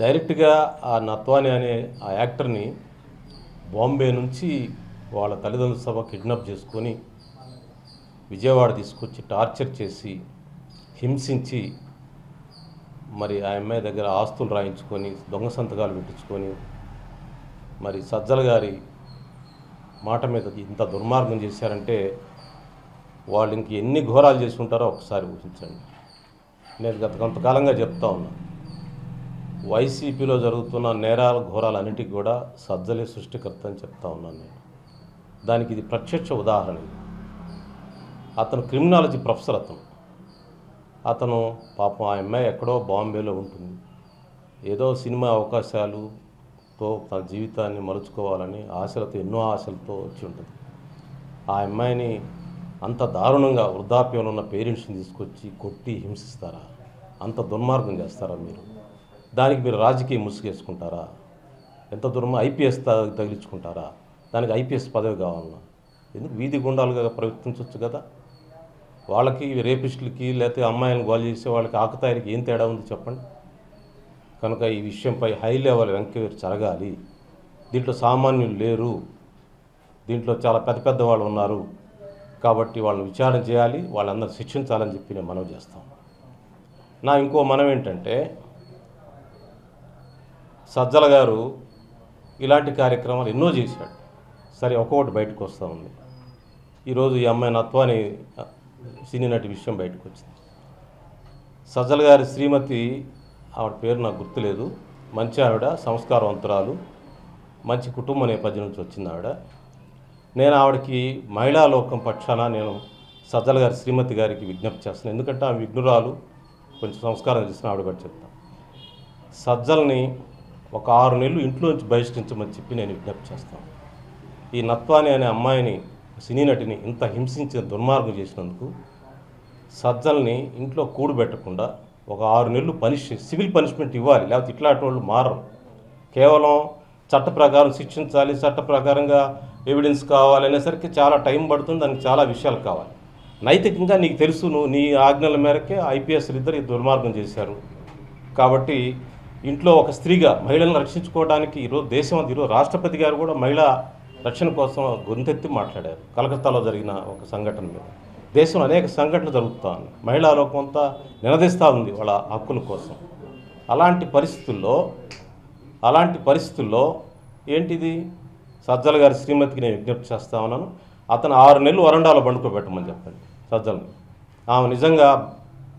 డైరెక్ట్గా ఆ నత్వాని అనే ఆ యాక్టర్ని బాంబే నుంచి వాళ్ళ తల్లిదండ్రుల సభ కిడ్నాప్ చేసుకొని విజయవాడ తీసుకొచ్చి టార్చర్ చేసి హింసించి మరి ఆ అమ్మాయి దగ్గర ఆస్తులు రాయించుకొని దొంగ సంతకాలు పెట్టించుకొని మరి సజ్జల గారి మాట మీద ఇంత దుర్మార్గం చేశారంటే వాళ్ళు ఇంక ఎన్ని ఘోరాలు చేసి ఉంటారో ఒకసారి ఊహించండి. నేను గత కొంతకాలంగా చెప్తా ఉన్నాను వైసీపీలో జరుగుతున్న నేరాల ఘోరాలన్నిటికీ కూడా సజ్జలే సృష్టికర్త అని చెప్తా ఉన్నాను నేను. దానికి ఇది ప్రత్యక్ష ఉదాహరణ అతను క్రిమినాలజీ ప్రొఫెసర్ అతను. అతను పాపం ఆ అమ్మాయి ఎక్కడో బాంబేలో ఉంటుంది. ఏదో సినిమా అవకాశాలుతో తన జీవితాన్ని మలుచుకోవాలని ఆశలతో ఎన్నో ఆశలతో వచ్చి ఉంటుంది. ఆ అమ్మాయిని అంత దారుణంగా వృద్ధాప్యంలో ఉన్న పేరెంట్స్ని తీసుకొచ్చి కొట్టి హింసిస్తారా? అంత దుర్మార్గం చేస్తారా మీరు? దానికి మీరు రాజకీయ ముసుగేసుకుంటారా ఎంత దూరం ఐపీఎస్ తగిలించుకుంటారా? దానికి ఐపీఎస్ పదవి కావాలన్నా? ఎందుకు వీధి గుండాలుగా ప్రవర్తించవచ్చు కదా? వాళ్ళకి రేపిస్టులకి లేకపోతే అమ్మాయిలను గోల్ చేసే వాళ్ళకి ఆకతాయిలకి ఏం తేడా ఉంది చెప్పండి? కనుక ఈ విషయంపై హై లెవెల్ ఎంక్వైరీ జరగాలి. దీంట్లో సామాన్యులు లేరు. దీంట్లో చాలా పెద్ద పెద్ద వాళ్ళు ఉన్నారు. కాబట్టి వాళ్ళని విచారణ చేయాలి. వాళ్ళందరూ శిక్షించాలని చెప్పి నేను మనవి చేస్తాం నా ఇంకో మనం ఏంటంటే సజ్జల గారు ఇలాంటి కార్యక్రమాలు ఎన్నో చేశాడు. సరే ఒక్కొక్కటి బయటకు వస్తూ ఉంది. ఈరోజు ఈ అమ్మాయి నత్వాని సినీ నటి విషయం బయటకు వచ్చింది. సజ్జల గారి శ్రీమతి ఆవిడ పేరు నాకు గుర్తులేదు. మంచి ఆవిడ సంస్కారవంతురాలు మంచి కుటుంబ నేపథ్యం నుంచి వచ్చింది ఆవిడ. నేను ఆవిడకి మహిళా లోకం పక్షాన నేను సజ్జల గారి శ్రీమతి గారికి విజ్ఞప్తి చేస్తున్నాను. ఎందుకంటే ఆమె విఘ్నురాలు కొంచెం సంస్కారం చేసిన ఆవిడ కూడా చెప్తాను. సజ్జల్ని ఒక ఆరు నెలలు ఇంట్లో నుంచి బహిష్కరించమని చెప్పి నేను విజ్ఞప్తి చేస్తాను. ఈ నత్వాని అనే అమ్మాయిని సినీ నటిని ఇంత హింసించిన దుర్మార్గం చేసినందుకు సజ్జల్ని ఇంట్లో కూడబెట్టకుండా ఒక ఆరు నెలలు పనిష్ సివిల్ పనిష్మెంట్ ఇవ్వాలి. లేకపోతే ఇట్లాంటి వాళ్ళు మారరు. కేవలం చట్ట ప్రకారం శిక్షించాలి చట్ట ప్రకారంగా ఎవిడెన్స్ కావాలి అనేసరికి చాలా టైం పడుతుంది దానికి చాలా విషయాలు కావాలి. నైతికంగా నీకు తెలుసు నువ్వు నీ ఆజ్ఞల మేరకే ఐపీఎస్లు ఇద్దరు ఈ దుర్మార్గం చేశారు. కాబట్టి ఇంట్లో ఒక స్త్రీగా మహిళలను రక్షించుకోవడానికి ఈరోజు దేశం అంతా ఈరోజు రాష్ట్రపతి గారు కూడా మహిళా రక్షణ కోసం గొంతెత్తి మాట్లాడారు. కలకత్తాలో జరిగిన ఒక సంఘటన మీద. దేశంలో అనేక సంఘటనలు జరుగుతూ ఉన్నాయి. మహిళా కొంత నిలదీస్తూ ఉంది వాళ్ళ హక్కుల కోసం. అలాంటి పరిస్థితుల్లో అలాంటి పరిస్థితుల్లో ఏంటిది? సజ్జల గారి శ్రీమతికి నేను విజ్ఞప్తి చేస్తా ఉన్నాను. అతను ఆరు నెలలు వరండాలో పండుకోబెట్టమని చెప్పండి సజ్జల్ని. ఆమె నిజంగా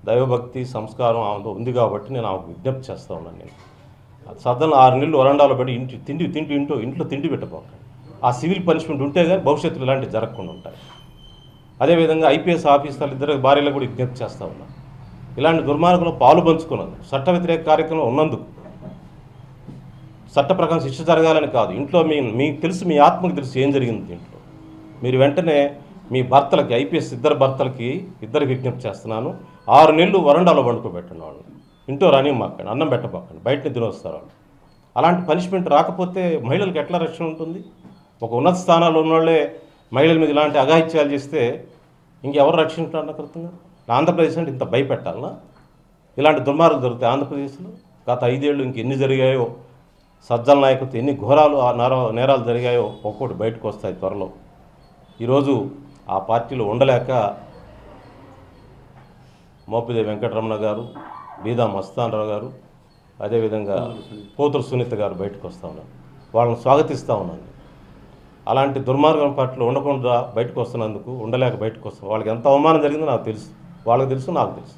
దైవభక్తి సంస్కారం ఆమెతో ఉంది కాబట్టి నేను ఆమెకు విజ్ఞప్తి చేస్తా ఉన్నాను నేను. సదన్ ఆరు నెలలు వరండాలో పెట్టి ఇంటి తిండి తింటూ ఇంట్లో ఇంట్లో తిండి పెట్టబోకండి ఆ సివిల్ పనిష్మెంట్ ఉంటే కానీ భవిష్యత్తులో ఇలాంటివి జరగకుండా ఉంటాయి. అదేవిధంగా ఐపీఎస్ ఆఫీసర్లు ఇద్దరు భార్యలకు కూడా విజ్ఞప్తి చేస్తూ ఉన్నాను ఇలాంటి దుర్మార్గంలో పాలు పంచుకున్నాను చట్ట వ్యతిరేక కార్యక్రమం ఉన్నందుకు చట్ట ప్రకారం శిక్ష జరగాలని కాదు. ఇంట్లో మీ మీకు తెలుసు మీ ఆత్మకు తెలుసు ఏం జరిగింది దీంట్లో. మీరు వెంటనే మీ భర్తలకి ఐపీఎస్ ఇద్దరు భర్తలకి ఇద్దరికి విజ్ఞప్తి చేస్తున్నాను. ఆరు నెలలు వరండాలో పండుకోబెట్టండి వాళ్ళు ఇంట్లో రాని మాకండి అన్నం పెట్టబాకండి బయటని తినొస్తారు వాళ్ళు. అలాంటి పనిష్మెంట్ రాకపోతే మహిళలకు ఎట్లా రక్షణ ఉంటుంది? ఒక ఉన్నత స్థానాల్లో ఉన్నవాళ్ళే మహిళల మీద ఇలాంటి అఘాయిత్యాలు చేస్తే ఇంకెవరు రక్షించాలన్న కృతంగా? ఆంధ్రప్రదేశ్ అంటే ఇంత భయపెట్టాలనా? ఇలాంటి దుర్మార్గం జరుగుతాయి ఆంధ్రప్రదేశ్లో? గత ఐదేళ్ళు ఇంకెన్ని జరిగాయో సజ్జల నాయకులతో ఎన్ని ఘోరాలు ఆ నేర నేరాలు జరిగాయో ఒక్కొక్కటి బయటకు వస్తాయి త్వరలో. ఈరోజు ఆ పార్టీలో ఉండలేక మోపిదేవి వెంకటరమణ గారు బీదా మస్తానరావు గారు అదేవిధంగా పోతురు సునీత గారు బయటకు వస్తూ ఉన్నారు. వాళ్ళని స్వాగతిస్తూ ఉన్నాను. అలాంటి దుర్మార్గం పట్ల ఉండకుండా బయటకు వస్తున్నందుకు ఉండలేక బయటకు వస్తాం వాళ్ళకి ఎంత అవమానం జరిగిందో నాకు తెలుసు. వాళ్ళకి తెలుసు నాకు తెలుసు.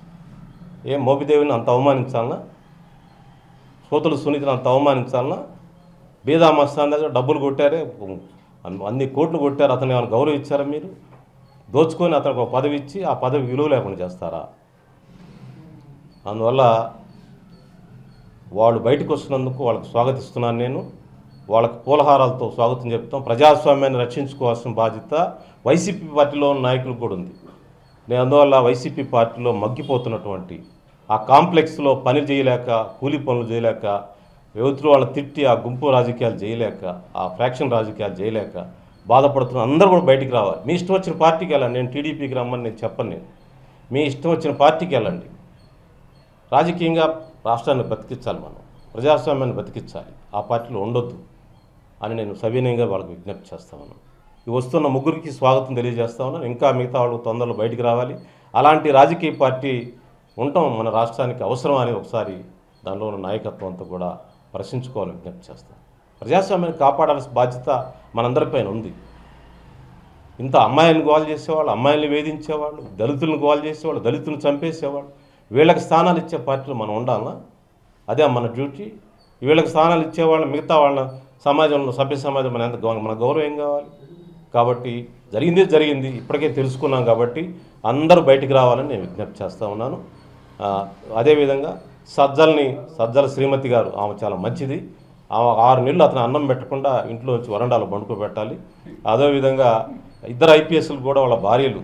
ఏం మోపిదేవిని అంత అవమానించాలన్నా సోతులు సునీతను అంత అవమానించాలన్నా బీదా మస్తాన్ దగ్గర డబ్బులు కొట్టారే అన్ని- కోట్లు కొట్టారు అతను ఏమైనా గౌరవించారా ఇచ్చారా మీరు? దోచుకొని అతనికి ఒక పదవి ఇచ్చి ఆ పదవి విలువ లేకుండా చేస్తారా? అందువల్ల వాళ్ళు బయటకు వస్తున్నందుకు వాళ్ళకి స్వాగతిస్తున్నాను నేను. వాళ్ళకు పూలహారాలతో స్వాగతం చెప్తాం. ప్రజాస్వామ్యాన్ని రక్షించుకోవాల్సిన బాధ్యత వైసీపీ పార్టీలో ఉన్న నాయకులకు కూడా ఉంది. నేను అందువల్ల వైసీపీ పార్టీలో మగ్గిపోతున్నటువంటి ఆ కాంప్లెక్స్లో పని చేయలేక కూలి పనులు చేయలేక యువతులు వాళ్ళని తిట్టి ఆ గుంపు రాజకీయాలు చేయలేక ఆ ఫ్రాక్షన్ రాజకీయాలు చేయలేక బాధపడుతున్న అందరూ కూడా బయటికి రావాలి. మీ ఇష్టం వచ్చిన పార్టీకి వెళ్ళండి. నేను టీడీపీకి రమ్మని నేను చెప్పను నేను. మీ ఇష్టం వచ్చిన పార్టీకి వెళ్ళండి. రాజకీయంగా రాష్ట్రాన్ని బతికించాలి మనం ప్రజాస్వామ్యాన్ని బతికించాలి. ఆ పార్టీలో ఉండొద్దు అని నేను సవినయంగా వాళ్ళకి విజ్ఞప్తి చేస్తా ఉన్నాను. ఈ వస్తున్న ముగ్గురికి స్వాగతం తెలియజేస్తా ఉన్నాను. ఇంకా మిగతా వాళ్ళు తొందరలో బయటికి రావాలి. అలాంటి రాజకీయ పార్టీ ఉండటం మన రాష్ట్రానికి అవసరం అని ఒకసారి దానిలో ఉన్న నాయకత్వంతో కూడా ప్రశ్నించుకోవాలని విజ్ఞప్తి చేస్తాను ప్రజాస్వామ్యాన్ని కాపాడాల్సిన బాధ్యత మనందరిపైన ఉంది. ఇంత అమ్మాయిలను గోల్ చేసేవాళ్ళు అమ్మాయిల్ని వేధించేవాళ్ళు దళితులను గోల్ చేసేవాళ్ళు దళితులను చంపేసేవాళ్ళు వీళ్ళకి స్థానాలు ఇచ్చే పార్టీలో మనం ఉండాలనా? అదే మన డ్యూటీ. వీళ్ళకి స్థానాలు ఇచ్చేవాళ్ళని మిగతా వాళ్ళ సమాజంలో సభ్య సమాజం మన ఎంత మన గౌరవం ఏం కావాలి? కాబట్టి జరిగింది జరిగింది ఇప్పటికే తెలుసుకున్నాం కాబట్టి అందరూ బయటికి రావాలని నేను విజ్ఞప్తి చేస్తూ ఉన్నాను. అదేవిధంగా సజ్జల్ని సజ్జల శ్రీమతి గారు ఆమె చాలా మంచిది. ఆమె ఆరు నెలలు అతను అన్నం పెట్టకుండా ఇంట్లో వచ్చి వరండాలో పండుకోబెట్టాలి అదేవిధంగా ఇద్దరు ఐపీఎస్లు కూడా వాళ్ళ భార్యలు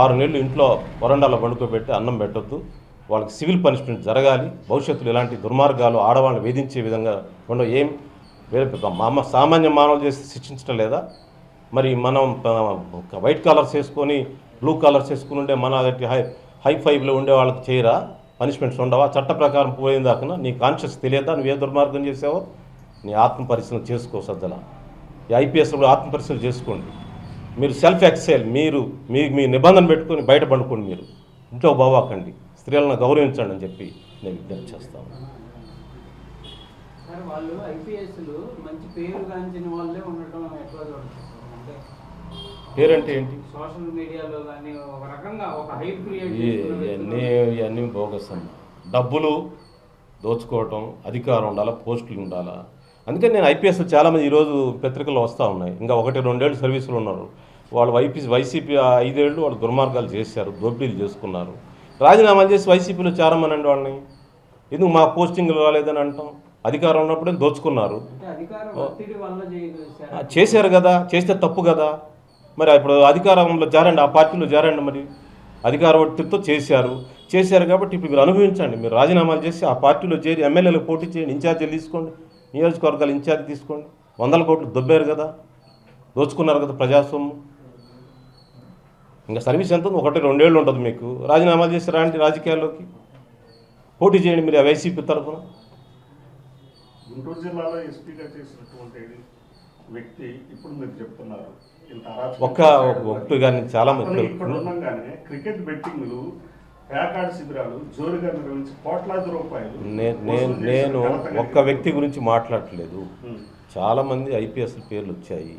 ఆరు నెలలు ఇంట్లో వరండాలో పండుకోబెట్టి అన్నం పెట్టొద్దు. వాళ్ళకి సివిల్ పనిష్మెంట్ జరగాలి భవిష్యత్తులో ఇలాంటి దుర్మార్గాలు ఆడవాళ్ళని వేధించే విధంగా ఉండవు ఏం వేరే మామ సామాన్య మానవులు చేసి శిక్షించడం లేదా? మరి మనం వైట్ కలర్స్ వేసుకొని బ్లూ కలర్స్ వేసుకుని ఉండే మన హై హై ఫైవ్లో ఉండే వాళ్ళకి చేయరా? పనిష్మెంట్స్ ఉండవా? చట్ట ప్రకారం పోయిన దాకా నీ కాన్షియస్ తెలియదా? నువ్వు ఏ దుర్మార్గం చేసావో? నీ ఆత్మ పరిశీలన చేసుకో సజ్జల. ఈ ఐపీఎస్లో ఆత్మ పరిశీలన చేసుకోండి. మీరు సెల్ఫ్ ఎక్సైల్ మీరు మీ మీ నిబంధన పెట్టుకొని బయట పండుకోండి మీరు. ఇంట్లో బావాకండి. స్త్రీలను గౌరవించండి అని చెప్పి నేను విజ్ఞప్తి చేస్తాను సార్ వాళ్ళు ఐపీఎస్లు మంచి పేరు గాంచిన వాళ్ళే ఉండటం ఎక్కువ చూడొచ్చు అంటే పేరంటే ఏంటి? సోషల్ మీడియాలో కానీ ఒక రకంగా ఒక హైప్ క్రియేట్ ఈ- ఇవన్నీ ఇవన్నీ బోగస్ అన్న డబ్బులు దోచుకోవటం అధికారం ఉండాలా పోస్టులు ఉండాలా? అందుకని నేను ఐపీఎస్ చాలామంది ఈరోజు పత్రికల్లో వస్తూ ఉన్నాయి. ఇంకా ఒకటి రెండేళ్ళు సర్వీసులు ఉన్నారు. వాళ్ళు వైపీ వైసీపీ ఐదేళ్ళు వాళ్ళు దుర్మార్గాలు చేశారు దోపిడీలు చేసుకున్నారు. రాజీనామాలు చేసి వైసీపీలో చేరమనండి వాళ్ళని. ఎందుకు మా పోస్టింగ్లు రాలేదని అంటాం? అధికారం ఉన్నప్పుడే దోచుకున్నారు. చేశారు కదా చేస్తే తప్పు కదా. మరి ఇప్పుడు అధికారంలో జారండి ఆ పార్టీలో జారండి మరి. అధికార ఒత్తిడితో చేశారు. చేశారు కాబట్టి ఇప్పుడు మీరు అనుభవించండి. మీరు రాజీనామాలు చేసి ఆ పార్టీలో చేరి ఎమ్మెల్యేలు పోటీ చేయండి ఇన్ఛార్జీలు తీసుకోండి నియోజకవర్గాలు ఇన్ఛార్జ్ తీసుకోండి. వందల కోట్లు దొబ్బారు కదా. దోచుకున్నారు కదా ప్రజాస్వామ్యం. ఇంకా సర్వీస్ ఎంత ఉంది? ఒకటి రెండేళ్ళు ఉంటుంది మీకు. రాజీనామాలు చేసి రాండి రాజకీయాల్లోకి. పోటీ చేయండి మీరు వైసీపీ తరఫున. గుంటూరు జిల్లాలో ఎస్పీగా చేసినటువంటి వ్యక్తి ఇప్పుడు మీరు చెప్తున్నారు. ఒక్క ఒకటి కానీ చాలా మంది క్రికెట్ బెట్టింగ్లు ప్యాకాడ్ శిబిరాలు జోరుగా నిర్వహించి కోట్లాది రూపాయలు నేను నేను ఒక్క వ్యక్తి గురించి మాట్లాడట్లేదు. చాలామంది ఐపీఎస్ పేర్లు వచ్చాయి.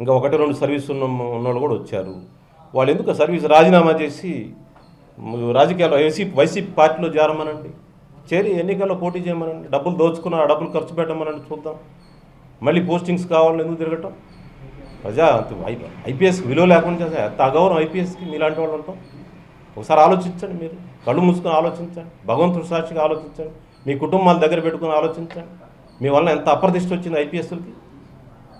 ఇంకా ఒకటి రెండు సర్వీస్ ఉన్న ఉన్నోళ్ళు కూడా వచ్చారు. వాళ్ళు ఎందుకు సర్వీస్ రాజీనామా చేసి రాజకీయాల్లో వైసీపీ వైసీపీ పార్టీలో చేరమనండి? చేరి ఎన్నికల్లో పోటీ చేయమనండి. డబ్బులు దోచుకున్న ఆ డబ్బులు ఖర్చు పెట్టమనండి చూద్దాం. మళ్ళీ పోస్టింగ్స్ కావాలని ఎందుకు తిరగటం? ప్రజా ఐపీఎస్కి విలువ లేకుండా చేసే ఎంత అగౌరవం ఐపీఎస్కి? మీలాంటి వాళ్ళు ఉంటాం. ఒకసారి ఆలోచించండి మీరు. కళ్ళు మూసుకొని ఆలోచించండి. భగవంతుడు సాక్షిగా ఆలోచించండి. మీ కుటుంబాల దగ్గర పెట్టుకుని ఆలోచించండి. మీ వల్ల ఎంత అప్రతిష్ట వచ్చింది ఐపీఎస్లకి?